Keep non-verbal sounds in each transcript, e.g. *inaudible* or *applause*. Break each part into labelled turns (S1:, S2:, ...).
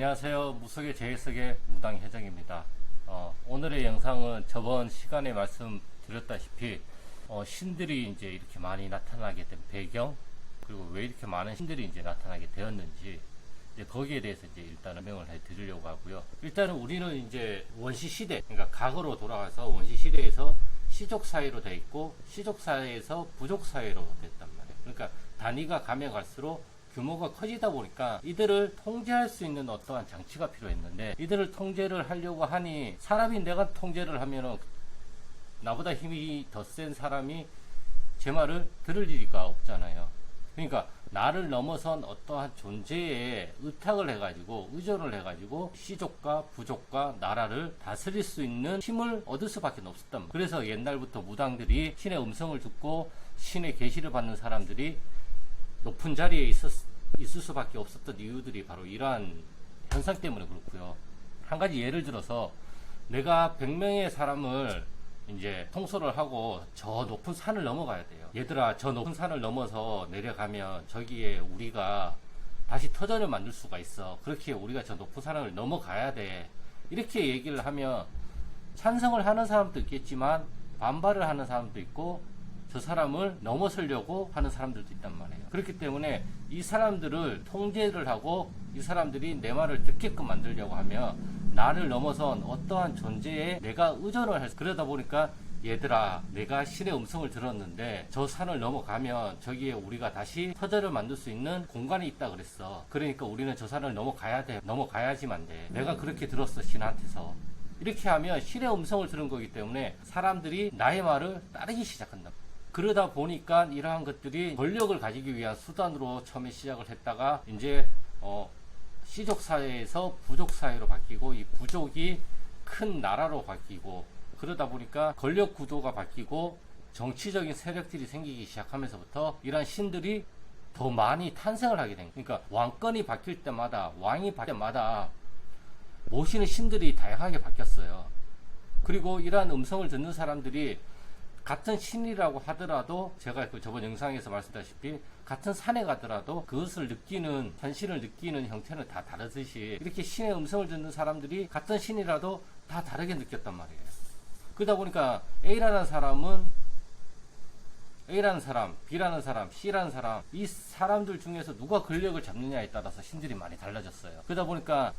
S1: 안녕하세요. 무속의 제일석의 무당회장입니다. 어, 오늘의 영상은 저번 시간에 말씀드렸다시피 어, 신들이 이제 이렇게 많이 나타나게 된 배경 그리고 왜 이렇게 많은 신들이 이제 나타나게 되었는지 이제 거기에 대해서 이제 일단 설명을 해 드리려고 하고요. 일단은 우리는 이제 원시 시대, 그러니까 과거로 돌아가서 원시 시대에서 시족 사회로 돼 있고 시족 사회에서 부족 사회로 됐단 말이에요. 그러니까 단위가 가면 갈수록 규모가 커지다 보니까 이들을 통제할 수 있는 어떠한 장치가 필요했는데 이들을 통제를 하려고 하니 사람이 내가 통제를 하면은 나보다 힘이 더 센 사람이 제 말을 들을 리가 없잖아요. 그러니까 나를 넘어선 어떠한 존재에 의탁을 해가지고 의존을 해가지고 시족과 부족과 나라를 다스릴 수 있는 힘을 얻을 수밖에 없었단 말이에요. 그래서 옛날부터 무당들이 신의 음성을 듣고 신의 계시를 받는 사람들이 높은 자리에 있었, 있을 수밖에 없었던 이유들이 바로 이러한 현상 때문에 그렇고요. 한 가지 예를 들어서 내가 100명의 사람을 이제 통솔을 하고 저 높은 산을 넘어가야 돼요. 얘들아, 저 높은 산을 넘어서 내려가면 저기에 우리가 다시 터전을 만들 수가 있어. 그렇게 우리가 저 높은 산을 넘어가야 돼. 이렇게 얘기를 하면 찬성을 하는 사람도 있겠지만 반발을 하는 사람도 있고 저 사람을 넘어서려고 하는 사람들도 있단 말이에요. 그렇기 때문에 이 사람들을 통제를 하고 이 사람들이 내 말을 듣게끔 만들려고 하면 나를 넘어선 어떠한 존재에 내가 의존을 할 수, 그러다 보니까 얘들아, 내가 신의 음성을 들었는데 저 산을 넘어가면 저기에 우리가 다시 터전을 만들 수 있는 공간이 있다 그랬어. 그러니까 우리는 저 산을 넘어가야 돼. 넘어가야지만 돼. 내가 그렇게 들었어, 신한테서. 이렇게 하면 신의 음성을 들은 거기 때문에 사람들이 나의 말을 따르기 시작한다. 그러다 보니까 이러한 것들이 권력을 가지기 위한 수단으로 처음에 시작을 했다가 이제 어 시족 사회에서 부족 사회로 바뀌고 이 부족이 큰 나라로 바뀌고 그러다 보니까 권력 구도가 바뀌고 정치적인 세력들이 생기기 시작하면서부터 이러한 신들이 더 많이 탄생을 하게 된 거예요. 그러니까 왕권이 바뀔 때마다 왕이 바뀔 때마다 모시는 신들이 다양하게 바뀌었어요. 그리고 이러한 음성을 듣는 사람들이 같은 신이라고 하더라도 제가 그 저번 영상에서 말씀드렸다시피 같은 산에 가더라도 그것을 느끼는 현실을 느끼는 형태는 다 다르듯이 이렇게 신의 음성을 듣는 사람들이 같은 신이라도 다 다르게 느꼈단 말이에요. 그러다 보니까 A라는 사람은 A라는 사람, B라는 사람, C라는 사람 이 사람들 중에서 누가 권력을 잡느냐에 따라서 신들이 많이 달라졌어요. 그러다 보니까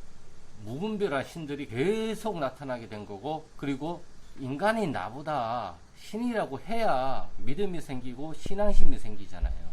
S1: 무분별한 신들이 계속 나타나게 된 거고 그리고 인간이 나보다 신이라고 해야 믿음이 생기고 신앙심이 생기잖아요.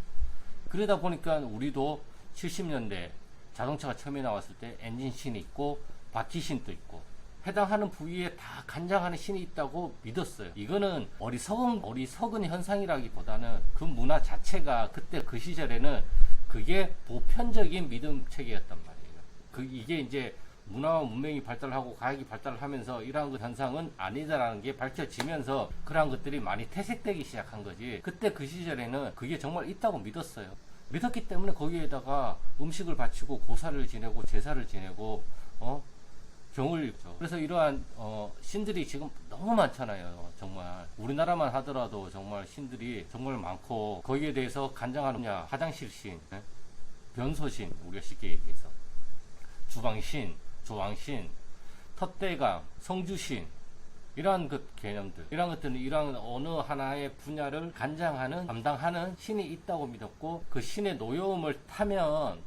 S1: 그러다 보니까 우리도 70년대 자동차가 처음에 나왔을 때 엔진 신이 있고 바퀴 신도 있고 해당하는 부위에 다 간장하는 신이 있다고 믿었어요. 이거는 어리석은 어리석은 현상이라기보다는 그 문화 자체가 그때 그 시절에는 그게 보편적인 믿음 체계였단 말이에요. 그 이게 이제 문화와 문명이 발달하고 과학이 발달하면서 이러한 그 현상은 아니다라는 게 밝혀지면서 그러한 것들이 많이 퇴색되기 시작한 거지. 그때 그 시절에는 그게 정말 있다고 믿었어요. 믿었기 때문에 거기에다가 음식을 바치고 고사를 지내고 제사를 지내고 어 경을 읽죠. 그래서 이러한 어, 신들이 지금 너무 많잖아요. 정말 우리나라만 하더라도 정말 신들이 정말 많고 거기에 대해서 간장하는 냐 화장실 신, 예? 변소신 우리가 쉽게 얘기해서 주방신, 조왕신, 텃대감, 성주신 이러한 그 개념들, 이러한 것들은 이러한 어느 하나의 분야를 간장하는 담당하는 신이 있다고 믿었고 그 신의 노여움을 타면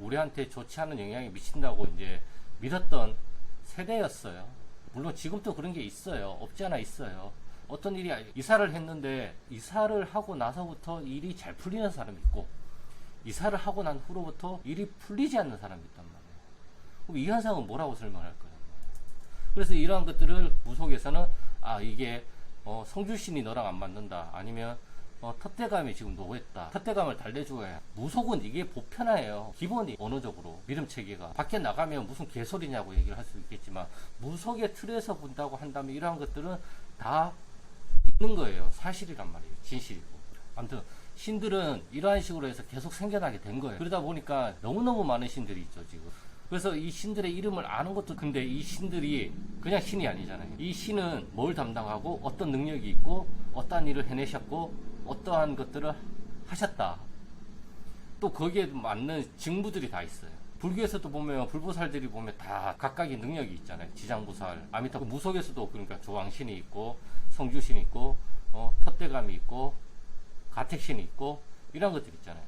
S1: 우리한테 좋지 않은 영향이 미친다고 이제 믿었던 세대였어요. 물론 지금도 그런 게 있어요. 없지 않아 있어요. 어떤 일이 이사를 했는데 이사를 하고 나서부터 일이 잘 풀리는 사람이 있고 이사를 하고 난 후로부터 일이 풀리지 않는 사람이 있단 말이에요. 그럼 이 현상은 뭐라고 설명할까요? 그래서 이러한 것들을 무속에서는 아 이게 어, 성주신이 너랑 안 맞는다. 아니면 어, 텃대감이 지금 노했다. 텃대감을 달래줘야 무속은 이게 보편화예요. 기본이 언어적으로 믿음 체계가. 밖에 나가면 무슨 개소리냐고 얘기를 할 수 있겠지만 무속의 틀에서 본다고 한다면 이러한 것들은 다 있는 거예요. 사실이란 말이에요. 진실이고. 아무튼 신들은 이러한 식으로 해서 계속 생겨나게 된 거예요. 그러다 보니까 너무너무 많은 신들이 있죠 지금 그래서 이 신들의 이름을 아는 것도 근데 이 신들이 그냥 신이 아니잖아요. 이 신은 뭘 담당하고 어떤 능력이 있고 어떠한 일을 해내셨고 어떠한 것들을 하셨다. 또 거기에 맞는 직무들이 다 있어요. 불교에서도 보면 불보살들이 보면 다 각각의 능력이 있잖아요. 지장보살, 아미타 무속에서도 그러니까 조왕신이 있고 성주신이 있고 어, 텃대감이 있고 가택신이 있고 이런 것들 있잖아요.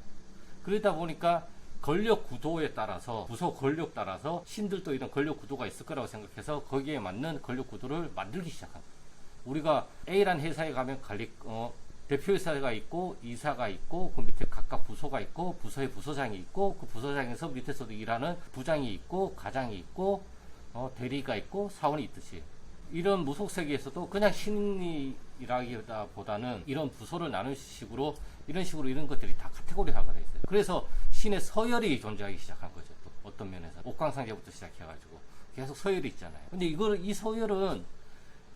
S1: 그러다 보니까 권력 구도에 따라서 부서 권력 따라서 신들도 이런 권력 구도가 있을 거라고 생각해서 거기에 맞는 권력 구도를 만들기 시작한 거예요. 우리가 A란 회사에 가면 관리 어, 대표이사가 있고 이사가 있고 그 밑에 각각 부서가 있고 부서에 부서장이 있고 그 부서장에서 밑에서도 일하는 부장이 있고 가장이 있고 어, 대리가 있고 사원이 있듯이 이런 무속 세계에서도 그냥 신이라기보다는 이런 부서를 나누는 식으로 이런 식으로 이런 것들이 다 카테고리화가 돼 있어요. 그래서 신의 서열이 존재하기 시작한 거죠. 또 어떤 면에서 옥광상제부터 시작해가지고 계속 서열이 있잖아요. 근데 이걸 이 서열은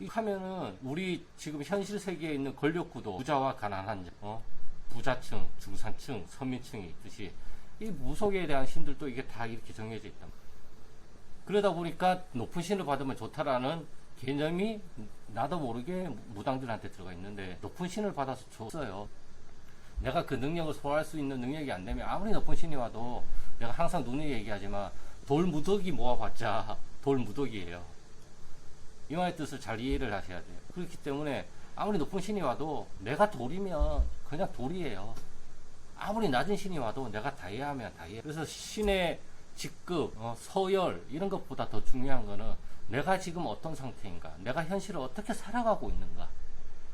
S1: 이 하면은 우리 지금 현실 세계에 있는 권력 구도 부자와 가난한 자, 어? 부자층, 중산층, 서민층이 있듯이 이 무속에 대한 신들도 이게 다 이렇게 정해져 있다. 그러다 보니까 높은 신을 받으면 좋다라는 개념이 나도 모르게 무당들한테 들어가 있는데 높은 신을 받아서 줬어요. 내가 그 능력을 소화할 수 있는 능력이 안 되면 아무리 높은 신이 와도 내가 항상 눈에 얘기하지만 돌 무더기 모아봤자 돌 무더기예요. 이 말의 뜻을 잘 이해를 하셔야 돼요. 그렇기 때문에 아무리 높은 신이 와도 내가 돌이면 그냥 돌이에요. 아무리 낮은 신이 와도 내가 다이아면 다이아. 그래서 신의 직급, 어, 서열 이런 것보다 더 중요한 거는 내가 지금 어떤 상태인가, 내가 현실을 어떻게 살아가고 있는가.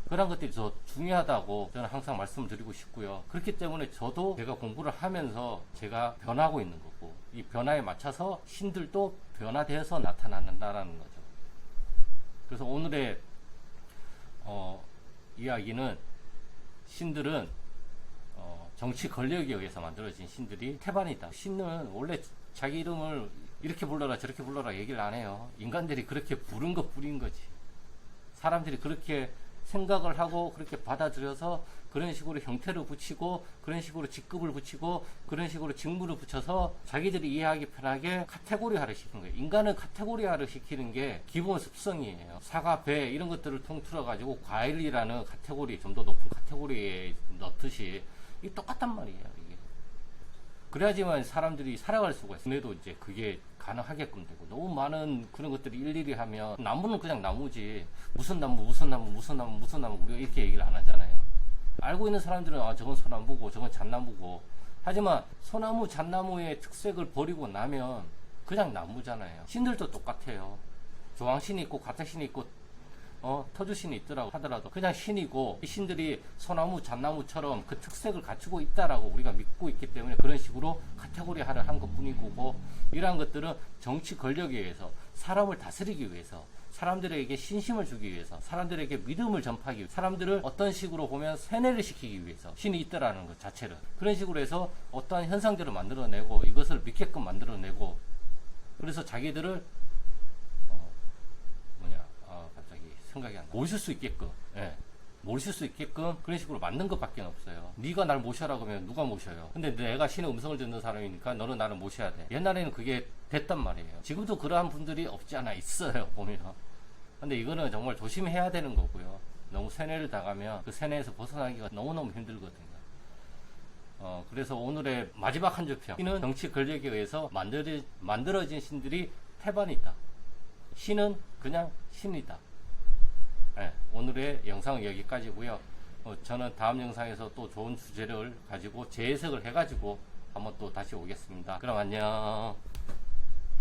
S1: 그런 것들이 더 중요하다고 저는 항상 말씀드리고 싶고요. 그렇기 때문에 저도 제가 공부를 하면서 제가 변하고 있는 거고, 이 변화에 맞춰서 신들도 변화되어서 나타난다라는 거죠. 그래서 오늘의 어, 이야기는 신들은 어, 정치 권력에 의해서 만들어진 신들이 태반이다. 신은 원래 자기 이름을 이렇게 불러라 저렇게 불러라 얘기를 안 해요. 인간들이 그렇게 부른 것 뿐인 거지. 사람들이 그렇게 생각을 하고 그렇게 받아들여서 그런 식으로 형태를 붙이고 그런 식으로 직급을 붙이고 그런 식으로 직무를 붙여서 자기들이 이해하기 편하게 카테고리화를 시킨 거예요. 인간은 카테고리화를 시키는 게 기본 습성이에요. 사과, 배 이런 것들을 통틀어 가지고 과일이라는 카테고리 좀 더 높은 카테고리에 넣듯이 이 똑같단 말이에요. 그래야지만 사람들이 살아갈 수가 있어요. 근데도 이제 그게 가능하게끔 되고 너무 많은 그런 것들이 일일이 하면 나무는 그냥 나무지 무슨 나무 무슨 나무 무슨 나무 무슨 나무 우리가 이렇게 얘기를 안 하잖아요. 알고 있는 사람들은 아 저건 소나무고 저건 잣나무고 하지만 소나무 잣나무의 특색을 버리고 나면 그냥 나무잖아요. 신들도 똑같아요. 조왕신이 있고 가택신이 있고 어, 터주신이 있더라고 하더라도 그냥 신이고 이 신들이 소나무, 잣나무처럼 그 특색을 갖추고 있다라고 우리가 믿고 있기 때문에 그런 식으로 카테고리화를 한 것뿐이고 이러한 것들은 정치 권력에 의해서 사람을 다스리기 위해서 사람들에게 신심을 주기 위해서 사람들에게 믿음을 전파하기 위해서 사람들을 어떤 식으로 보면 세뇌를 시키기 위해서 신이 있다라는 것 자체를 그런 식으로 해서 어떠한 현상들을 만들어내고 이것을 믿게끔 만들어내고 그래서 자기들을 어, 뭐냐 아 갑자기 생각이 안 나. 모실 수 있게끔, 예. 모실 수 있게끔 그런 식으로 만든 것밖에 없어요. 네가 날 모셔라 그러면 누가 모셔요? 근데 내가 신의 음성을 듣는 사람이니까 너는 나를 모셔야 돼. 옛날에는 그게 됐단 말이에요. 지금도 그러한 분들이 없지 않아 있어요. *laughs* 보면. 근데 이거는 정말 조심해야 되는 거고요. 너무 세뇌를 당하면 그 세뇌에서 벗어나기가 너무너무 힘들거든요. 어, 그래서 오늘의 마지막 한 줄평. 신은 정치 권력에 의해서 만들어, 만들어진 신들이 태반이다. 신은 그냥 신이다. 네, 오늘의 영상은 여기까지고요. 어, 저는 다음 영상에서 또 좋은 주제를 가지고 재해석을 해가지고 한번 또 다시 오겠습니다. 그럼 안녕.